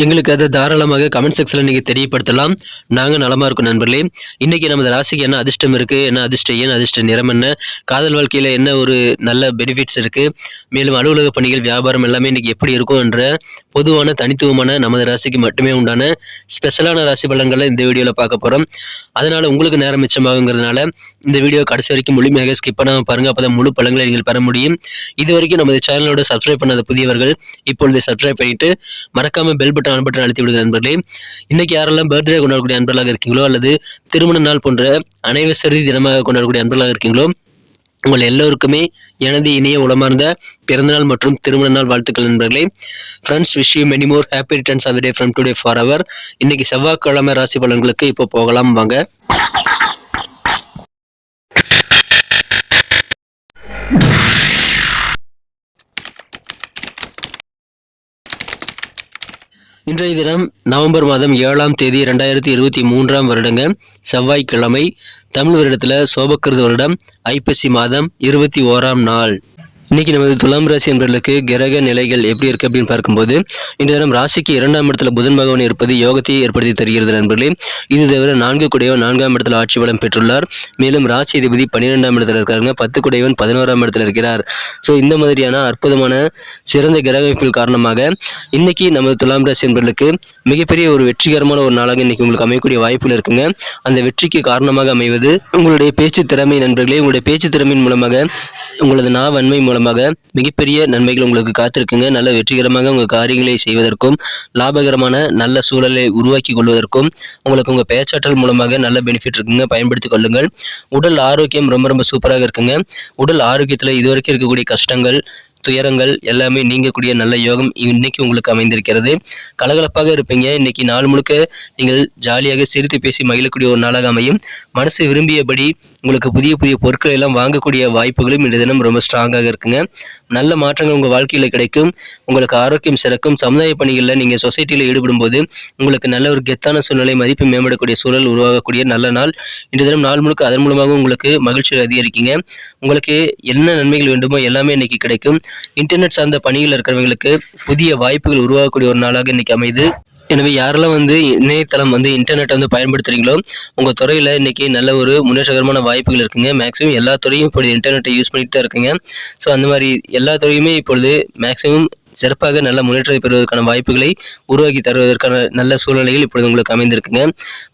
எங்களுக்கு அதை தாராளமாக கமெண்ட் செக்ஷனில் நீங்கள் தெரியப்படுத்தலாம். நாங்கள் நலமாக இருக்கும் நண்பர்களே. இன்றைக்கி நமது ராசிக்கு என்ன அதிர்ஷ்டம் இருக்குது என்ன அதிர்ஷ்டம் ஏன் அதிர்ஷ்ட நிறம் என்ன? காதல் வாழ்க்கையில் என்ன ஒரு நல்ல பெனிஃபிட்ஸ் இருக்குது மேலும் அலுவலக பணிகள் வியாபாரம் எல்லாமே இன்றைக்கி எப்படி இருக்கும் என்ற பொதுவான தனித்துவமான நமது ராசிக்கு மட்டுமே உண்டான ஸ்பெஷலான ராசி பலன்களை இந்த வீடியோவில் பார்க்க போகிறோம் அதனால் உங்களுக்கு நேரம் மிச்சமாகுங்கிறதுனால இந்த வீடியோ கடைசி வரைக்கும் முழுமையாக ஸ்கிப் பண்ணாமல் பாருங்கள் அப்போ தான் முழு பலன்களை நீங்கள் பெற முடியும். இது வரைக்கும் நமது சேனலோட சப்ஸ்கிரைப் பண்ணாத புதியவர்கள் இப்பொழுது சப்ஸ்கிரைப் பண்ணிட்டு மறக்காமல் பெல் பட்டன் ஆன் பட்டன் அழுத்தி விடுங்க நண்பர்களே. இன்னைக்கு யாரெல்லாம் பர்த்டே கொண்டாடக்கூடிய நண்பர்களாக இருக்கீங்களோ அல்லது திருமண நாள் போன்ற அனைவசரி தினமாக கொண்டாடக்கூடிய நண்பர்களாக இருக்கீங்களோ உங்கள் எல்லோருக்குமே எனது இனிய உளமார்ந்த பிறந்தநாள் மற்றும் திருமண நாள் வாழ்த்துக்கள் நண்பர்களே. Friends wish you many more happy returns of day from today for our இன்னைக்கு செவ்வாய்க்கிழமை ராசி பலன்களுக்கு இப்போ போகலாம் வாங்க. இன்றைய தினம் நவம்பர் மாதம் ஏழாம் தேதி ரெண்டாயிரத்தி இருபத்தி மூன்றாம் வருடங்க. செவ்வாய்க்கிழமை தமிழ் வருடத்தில் சோபக்கிருத வருடம். ஐப்பசி மாதம் இருபத்தி ஓராம் நாள். இன்னைக்கு நமது துலாம் ராசி என்பவர்களுக்கு கிரக நிலைகள் எப்படி இருக்கு அப்படின்னு பார்க்கும்போது இந்த தினம் ராசிக்கு இரண்டாம் இடத்துல புதன் பகவான் இருப்பது யோகத்தை ஏற்படுத்தி தருகிறது நண்பர்களே. இது தவிர நான்கு குடையவன் நான்காம் இடத்துல ஆட்சி பலம் பெற்றுள்ளார். மேலும் ராசி அதிபதி பன்னிரெண்டாம் இடத்துல இருக்காருங்க. பத்து குடையவன் பதினோராம் இடத்துல இருக்கிறார். ஸோ இந்த மாதிரியான அற்புதமான சிறந்த கிரக அமைப்பில் காரணமாக இன்னைக்கு நமது துலாம் ராசி என்பவர்களுக்கு மிகப்பெரிய ஒரு வெற்றிகரமான ஒரு நாளாக இன்னைக்கு உங்களுக்கு அமையக்கூடிய வாய்ப்புகள் இருக்குங்க. அந்த வெற்றிக்கு காரணமாக அமைவது உங்களுடைய பேச்சு திறமை நண்பர்களே. உங்களுடைய பேச்சு திறமையின் மூலமாக உங்களது நா வன்மை மூலமாக மிகப்பெரிய நன்மைகள் உங்களுக்கு காத்திருக்குங்க. நல்ல வெற்றிகரமாக உங்கள் காரியங்களை செய்வதற்கும் லாபகரமான நல்ல சூழலை உருவாக்கி கொள்வதற்கும் உங்களுக்கு உங்கள் பேச்சாற்றல் மூலமாக நல்ல பெனிஃபிட் இருக்குங்க. பயன்படுத்திக் கொள்ளுங்கள். உடல் ஆரோக்கியம் ரொம்ப ரொம்ப சூப்பராக இருக்குங்க. உடல் ஆரோக்கியத்தில் இதுவரைக்கும் இருக்கக்கூடிய கஷ்டங்கள் துயரங்கள் எல்லாமே நீங்கக்கூடிய நல்ல யோகம் இன்னைக்கு உங்களுக்கு அமைந்திருக்கிறது. கலகலப்பாக இருப்பீங்க. இன்னைக்கு நாள் முழுக்க நீங்கள் ஜாலியாக சிரித்து பேசி மகிழக்கூடிய ஒரு நாளாக அமையும். மனசு விரும்பியபடி உங்களுக்கு புதிய புதிய பொருட்களை எல்லாம் வாங்கக்கூடிய வாய்ப்புகளும் இந்த தினம் ரொம்ப ஸ்ட்ராங்காக இருக்குங்க. நல்ல மாற்றங்கள் உங்கள் வாழ்க்கையில் கிடைக்கும். உங்களுக்கு ஆரோக்கியம் சிறக்கும். சமுதாய பணிகளில் நீங்கள் சொசைட்டியில் ஈடுபடும் போது உங்களுக்கு நல்ல ஒரு கெத்தான சூழ்நிலை மதிப்பு மேம்படக்கூடிய சூழல் உருவாகக்கூடிய நல்ல நாள். இன்று தினம் நாள் முழுக்க அதன் மூலமாக உங்களுக்கு மகிழ்ச்சி அதிகரிக்கீங்க. உங்களுக்கு என்ன நன்மைகள் வேண்டுமோ எல்லாமே இன்னைக்கு கிடைக்கும். இன்டர்நெட் சார்ந்த பணிகள் இருக்கிறவங்களுக்கு புதிய வாய்ப்புகள் உருவாகக்கூடிய ஒரு நாளாக இன்னைக்கு அமைது எனவே யாரெல்லாம் வந்து இணையதளம் வந்து இன்டர்நெட் வந்து பயன்படுத்துறீங்களோ உங்கள் துறையில் இன்றைக்கி நல்ல ஒரு முன்னேற்றகரமான வாய்ப்புகள் இருக்குங்க. மேக்ஸிமம் எல்லா துறையும் இப்பொழுது இன்டர்நெட்டை யூஸ் பண்ணிட்டு தான் இருக்குங்க. ஸோ அந்த மாதிரி எல்லா துறையுமே இப்பொழுது மேக்ஸிமம் சிறப்பாக நல்ல முன்னேற்றத்தை பெறுவதற்கான வாய்ப்புகளை உருவாக்கி தருவதற்கான நல்ல சூழ்நிலைகள் இப்பொழுது உங்களுக்கு அமைந்திருக்குங்க.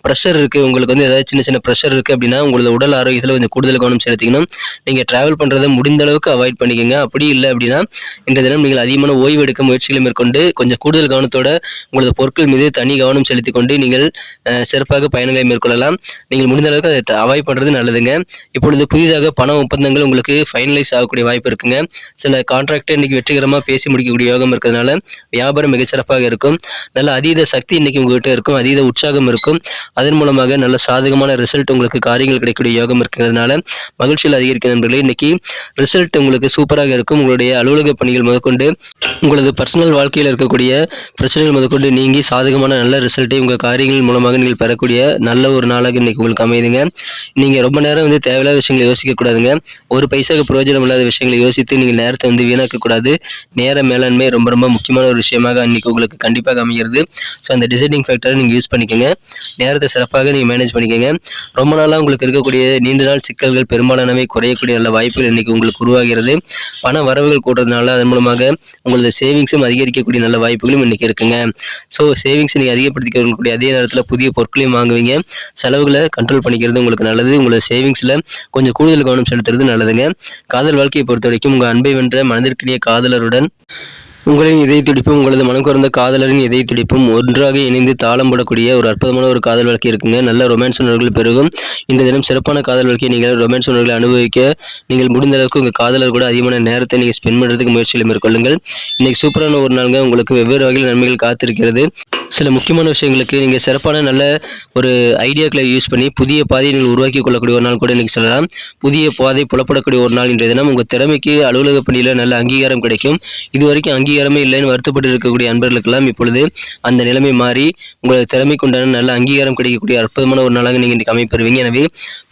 ப்ரெஷர் இருக்குது உங்களுக்கு வந்து ஏதாவது சின்ன சின்ன ப்ரெஷர் இருக்குது அப்படின்னா உங்களோட உடல் ஆரோக்கியத்தில் கொஞ்சம் கூடுதல் கவனம் செலுத்திக்கணும். நீங்கள் ட்ராவல் பண்ணுறதை முடிந்த அளவுக்கு அவாய்ட் பண்ணிக்கோங்க. அப்படி இல்லை அப்படின்னா இந்த தினம் நீங்கள் அதிகமான ஓய்வு எடுக்க முயற்சிகளை மேற்கொண்டு கொஞ்சம் கூடுதல் கவனத்தோட உங்களது பொருட்கள் மீது தனி கவனம் செலுத்தி கொண்டு நீங்கள் சிறப்பாக பயணங்களை மேற்கொள்ளலாம். நீங்கள் முடிந்த அளவுக்கு அதை அவாய்ட் பண்ணுறது நல்லதுங்க. இப்பொழுது புதிதாக பண ஒப்பந்தங்கள் உங்களுக்கு ஃபைனலைஸ் ஆகக்கூடிய வாய்ப்பு இருக்குங்க. சில கான்ட்ராக்டை இன்னைக்கு வெற்றிகரமாக பேசி முடிக்கக்கூடிய யோகம் இருக்கிறதுனால வியாபாரம் மிகச்சிறப்பாக இருக்கும். நல்ல அதீத சக்தி இன்னைக்கு உங்ககிட்ட இருக்கும். அதீத உற்சாகம் இருக்கும். அதன் மூலமாக நல்ல சாதகமான ரிசல்ட் உங்களுக்கு காரியங்கள் கிடைக்கக்கூடிய யோகம் இருக்கிறதுனால மகிழ்ச்சியில் அதிகரிக்கும் நண்பர்களே. இன்னைக்கு ரிசல்ட் உங்களுக்கு சூப்பராக இருக்கும். உங்களுடைய அலுவலக பணிகள் முதற்கொண்டு உங்களது பர்சனல் வாழ்க்கையில் இருக்கக்கூடிய பிரச்சனைகள் முதற்கொண்டு நீங்கி சாதகமான நல்ல ரிசல்ட்டை உங்கள் காரியங்கள் மூலமாக நீங்கள் பெறக்கூடிய நல்ல ஒரு நாளாக இன்னைக்கு உங்களுக்கு அமையுதுங்க. நீங்கள் ரொம்ப நேரம் வந்து தேவையில்லாத விஷயங்களை யோசிக்கக்கூடாதுங்க ஒரு பைசாக பிரயோஜனம் இல்லாத விஷயங்களை யோசித்து நீங்கள் நேரத்தை வந்து வீணாக்கக்கூடாது நேர மேலாண்மை ரொம்ப ரொம்ப முக்கியமான ஒரு விஷயமாக இன்னைக்கு உங்களுக்கு கண்டிப்பாக அமைகிறது ஸோ அந்த டிசைடிங் ஃபேக்டரை நீங்கள் யூஸ் பண்ணிக்கோங்க. நேரத்தை சிறப்பாக நீங்கள் மேனேஜ் பண்ணிக்கோங்க. ரொம்ப நாளாக உங்களுக்கு இருக்கக்கூடிய நீண்ட நாள் சிக்கல்கள் பெரும்பாலானவை குறையக்கூடிய நல்ல வாய்ப்புகள் இன்றைக்கி உங்களுக்கு உருவாகிறது. பண வரவுகள் கூடுறதுனால அதன் மூலமாக உங்களது சேவிங்ஸும் அதிகரிக்கக்கூடிய நல்ல வாய்ப்புகளும் இன்றைக்கி இருக்குங்க. ஸோ சேவிங்ஸ் நீங்கள் அதிகப்படுத்திக்கக்கூடிய அதே நேரத்தில் புதிய பொருட்களையும் வாங்குவீங்க. செலவுகளை கண்ட்ரோல் பண்ணிக்கிறது உங்களுக்கு நல்லது. உங்களோட சேவிங்ஸில் கொஞ்சம் கூடுதல் கவனம் செலுத்துறது நல்லதுங்க. காதல் வாழ்க்கையை பொறுத்த வரைக்கும் உங்கள் அன்பை வென்ற மனதிற்கிடையே காதலருடன் உங்களின் இதய துடிப்பும் உங்களது மனம் காதலரின் இதய துடிப்பும் ஒன்றாக இணைந்து தாளம் போடக்கூடிய ஒரு அற்புதமான ஒரு காதல் வாழ்க்கை இருக்குங்க. நல்ல ரொமான்ஸ் உணர்வுகள் பெருகும். இந்த தினம் சிறப்பான காதல் வாழ்க்கையை நீங்கள் ரொமான்ஸ் உணர்வுகளை அனுபவிக்க நீங்கள் முடிந்த அளவுக்கு உங்கள் காதலர் கூட அதிகமான நேரத்தை நீங்கள் ஸ்பெண்ட் பண்ணுறதுக்கு முயற்சிகளை மேற்கொள்ளுங்கள். இன்னைக்கு சூப்பரான ஒரு நாளுங்க. உங்களுக்கு வெவ்வேறு வகையில் நன்மைகள் காத்திருக்கிறது. சில முக்கியமான விஷயங்களுக்கு நீங்கள் சிறப்பான நல்ல ஒரு ஐடியாக்களை யூஸ் பண்ணி புதிய பாதையை நீங்கள் உருவாக்கி கொள்ளக்கூடிய ஒரு நாள் கூட இன்றைக்கி சொல்லலாம். புதிய பாதை புலப்படக்கூடிய ஒரு நாள் இன்றைய தினம் உங்கள் திறமைக்கு அலுவலக பணியில் நல்ல அங்கீகாரம் கிடைக்கும். இது வரைக்கும் அங்கீகாரமே இல்லைன்னு வருத்தப்பட்டு இருக்கக்கூடிய அன்பர்களுக்கெல்லாம் இப்பொழுது அந்த நிலைமை மாறி உங்களது திறமைக்கு உண்டான நல்ல அங்கீகாரம் கிடைக்கக்கூடிய அற்புதமான ஒரு நாளாக நீங்கள் இன்றைக்கி அமைப்பெறுவீங்க. எனவே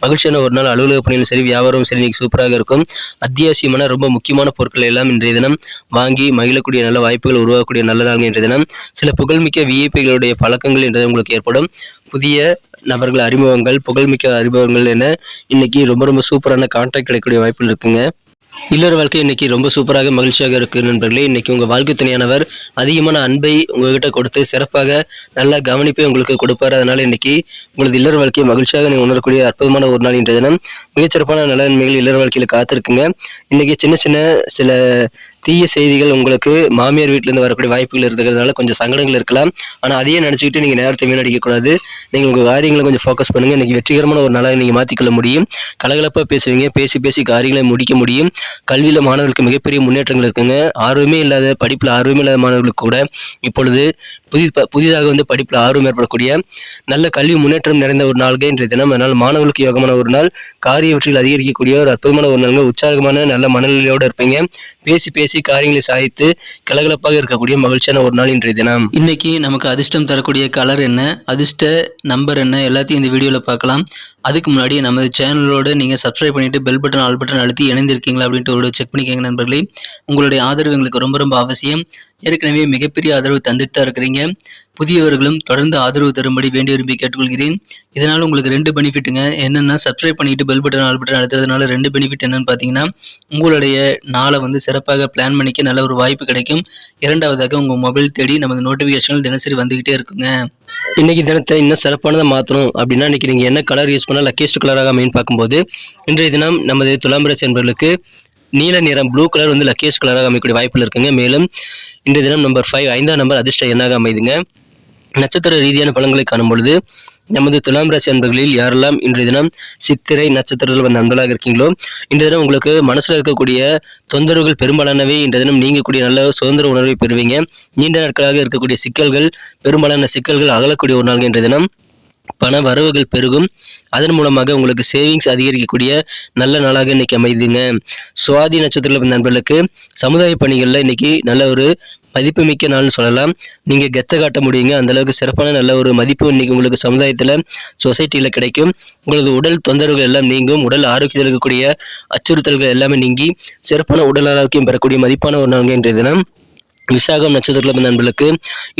மகிழ்ச்சியான ஒரு நாள் அலுவலக பணியிலும் சரி வியாபாரம் சரி இன்றைக்கி சூப்பராக இருக்கும். அத்தியாவசியமான ரொம்ப முக்கியமான பொருட்களை எல்லாம் இன்றைய தினம் வாங்கி மகிழக்கூடிய நல்ல வாய்ப்புகள் உருவாக்கக்கூடிய நல்ல நாள் இன்றைய தினம். சில புகழ்மிக்க விஐபிகளுடைய பழக்கங்கள் என்றது உங்களுக்கு ஏற்படும். புதிய நபர்கள் அறிமுகங்கள் புகழ்மிக்க அறிமுகங்கள் என இன்னைக்கு ரொம்ப ரொம்ப சூப்பரான கான்டாக்ட் கிடைக்கக்கூடிய வாய்ப்புகள் இருக்குங்க. இல்லற வாழ்க்கை இன்னைக்கு ரொம்ப சூப்பராக மகிழ்ச்சியாக இருக்கு நண்பர்களே. இன்னைக்கு உங்க வாழ்க்கை துணையானவர் அதிகமான அன்பை உங்ககிட்ட கொடுத்து சிறப்பாக நல்ல கவனிப்பை உங்களுக்கு கொடுப்பார். அதனால இன்னைக்கு உங்களது இல்லற வாழ்க்கையை மகிழ்ச்சியாக நீங்க உணரக்கூடிய அற்புதமான ஒரு நாள் இன்றைய தினம். மிகச்சிறப்பான நலன்மைகள் இல்லற வாழ்க்கையில காத்திருக்குங்க. இன்னைக்கு சின்ன சின்ன சில தீய செய்திகள் உங்களுக்கு மாமியார் வீட்டிலேருந்து வரக்கூடிய வாய்ப்புகள் இருக்கிறதுனால கொஞ்சம் சங்கடங்கள் இருக்கலாம். ஆனால் அதையே நினச்சிக்கிட்டு நீங்கள் நேரத்தை வீணடிக்கக்கூடாது நீங்கள் உங்கள் காரியங்களை கொஞ்சம் ஃபோக்கஸ் பண்ணுங்கள் இன்றைக்கி வெற்றிகரமான ஒரு நாளாக நீங்கள் மாற்றிக்கொள்ள முடியும். கலகலப்பாக பேசுவீங்க. பேசி பேசி காரியங்களை முடிக்க முடியும். கல்வியில் மாணவர்களுக்கு மிகப்பெரிய முன்னேற்றங்கள் இருக்குங்க. ஆர்வமே இல்லாத படிப்பில் ஆர்வமே இல்லாத மாணவர்களுக்கு கூட இப்பொழுது புதி புதிதாக வந்து படிப்பில் ஆர்வம் ஏற்படக்கூடிய நல்ல கல்வி முன்னேற்றம் நிறைந்த ஒரு நாள்கே இன்றைய தினம். அதனால் மாணவர்களுக்கு யோகமான ஒரு நாள் காரிய அதிகரிக்கக்கூடிய ஒரு அற்புதமான ஒரு நாள் உற்சாகமான நல்ல மனநிலையோடு இருப்பீங்க. பேசி பேசி காரியங்களை சாதித்து கலகலப்பாக இருக்கக்கூடிய மகிழ்ச்சியான ஒரு நாள் இன்றைய தினம். இன்னைக்கு நமக்கு அதிர்ஷ்டம் தரக்கூடிய கலர் என்ன அதிர்ஷ்ட நம்பர் என்ன எல்லாத்தையும் இந்த வீடியோவில் பார்க்கலாம். அதுக்கு முன்னாடி நமது சேனலோடு நீங்கள் சப்ஸ்கிரைப் பண்ணிட்டு பெல் பட்டன் ஆல் பட்டன் அழுத்தி இணைந்திருக்கீங்களா அப்படின்ட்டு ஒரு செக் பண்ணிக்கோங்க நண்பர்களே. உங்களுடைய ஆதரவு எங்களுக்கு ரொம்ப ரொம்ப அவசியம். ஏற்கனவே மிகப்பெரிய ஆதரவு தந்துட்டு தான் இருக்கிறீங்க. புதியவர்களும் தொடர்ந்து ஆதரவு தரும்படி வேண்டி விரும்பி கேட்டுக்கொள்கிறேன். இதனால் உங்களுக்கு ரெண்டு பெனிஃபிட்டுங்க. என்னென்னா சப்ஸ்கிரைப் பண்ணிட்டு பெல் பட்டன் ஆல் பட்டன் அழுத்துறதுனால ரெண்டு பெனிஃபிட் என்னன்னு பார்த்தீங்கன்னா உங்களுடைய நாளை வந்து சிறப்பாக பிளான் பண்ணிக்க நல்ல ஒரு வாய்ப்பு கிடைக்கும். இரண்டாவதாக உங்கள் மொபைல் தேடி நமது நோட்டிஃபிகேஷன்கள் தினசரி வந்துக்கிட்டே இருக்குங்க. இன்னைக்கு தினத்தை இன்னும் சிறப்பானதை மாற்றணும் அப்படின்னா இன்றைக்கி நீங்கள் என்ன கலர் யூஸ் பண்ணால் லக்கியஸ்ட் கலராக அமைன்னு பார்க்கும்போது இன்றைய தினம் நமது துலாம் ராசி என்பவர்களுக்கு நீல நிறம் ப்ளூ கலர் வந்து லக்கியஸ்ட் கலராக அமைக்கக்கூடிய வாய்ப்புகள் இருக்குங்க. மேலும் இன்றைய தினம் நம்பர் ஃபைவ் ஐந்தாம் நம்பர் அதிர்ஷ்ட எண்ணாக அமைதுங்க? நட்சத்திர ரீதியான பலன்களை காணும் பொழுது நமது துலாம் ராசி அன்பர்களில் யாரெல்லாம் இன்றைய தினம் சித்திரை நட்சத்திரத்தில் வந்த நண்பர்களாக இருக்கீங்களோ இன்றைய தினம் உங்களுக்கு மனசில் இருக்கக்கூடிய தொந்தரவுகள் பெரும்பாலானவை. இன்றைய தினம் நீங்கக்கூடிய நல்ல சுதந்திர உணர்வை பெறுவீங்க. நீண்ட நாட்களாக இருக்கக்கூடிய சிக்கல்கள் பெரும்பாலான சிக்கல்கள் அகலக்கூடிய ஒரு நாள் இன்றைய தினம். பண வரவுகள் பெருகும். அதன் மூலமாக உங்களுக்கு சேவிங்ஸ் அதிகரிக்கக்கூடிய நல்ல நாளாக இன்னைக்கு அமைதுங்க. சுவாதி நட்சத்திரத்தில் நண்பர்களுக்கு சமுதாய பணிகளில் இன்னைக்கு நல்ல ஒரு மதிப்புமிக்க நாள்னு சொல்லலாம். நீங்கள் கெத்த காட்ட முடியுங்க. அந்தளவுக்கு சிறப்பான நல்ல ஒரு மதிப்பு இன்னைக்கு உங்களுக்கு சமுதாயத்தில் சொசைட்டியில் கிடைக்கும். உங்களது உடல் தொந்தரவுகள் எல்லாம் நீங்கும். உடல் ஆரோக்கியத்தில் இருக்கக்கூடிய அச்சுறுத்தல்கள் எல்லாமே நீங்கி சிறப்பான உடல் ஆரோக்கியம் பெறக்கூடிய மதிப்பான ஒரு நாள் இன்றைய தினம். விசாகம் நட்சத்திரத்தில் நண்பர்களுக்கு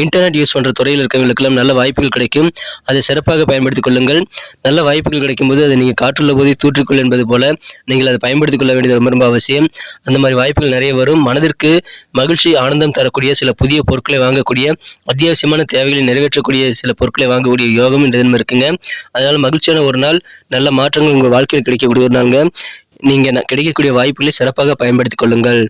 இன்டர்நெட் யூஸ் பண்ணுற துறையில் இருக்கிறவங்களுக்கெல்லாம் நல்ல வாய்ப்புகள் கிடைக்கும். அதை சிறப்பாக பயன்படுத்திக் கொள்ளுங்கள். நல்ல வாய்ப்புகள் கிடைக்கும்போது அதை நீங்கள் காற்றுள்ள போதே தூற்றுக்கொள் என்பது போல நீங்கள் அதை பயன்படுத்திக் கொள்ள வேண்டியது ரொம்ப ரொம்ப அவசியம். அந்த மாதிரி வாய்ப்புகள் நிறைய வரும். மனதிற்கு மகிழ்ச்சி ஆனந்தம் தரக்கூடிய சில புதிய பொருட்களை வாங்கக்கூடிய அத்தியாவசியமான தேவைகளை நிறைவேற்றக்கூடிய சில பொருட்களை வாங்கக்கூடிய யோகம் என்ற தினம் இருக்குங்க. அதனால் மகிழ்ச்சியான ஒரு நாள் நல்ல மாற்றங்கள் உங்கள் வாழ்க்கையில் கிடைக்கக்கூடிய ஒரு நாளுங்க. நீங்கள் கிடைக்கக்கூடிய வாய்ப்புகளை சிறப்பாக பயன்படுத்திக் கொள்ளுங்கள்.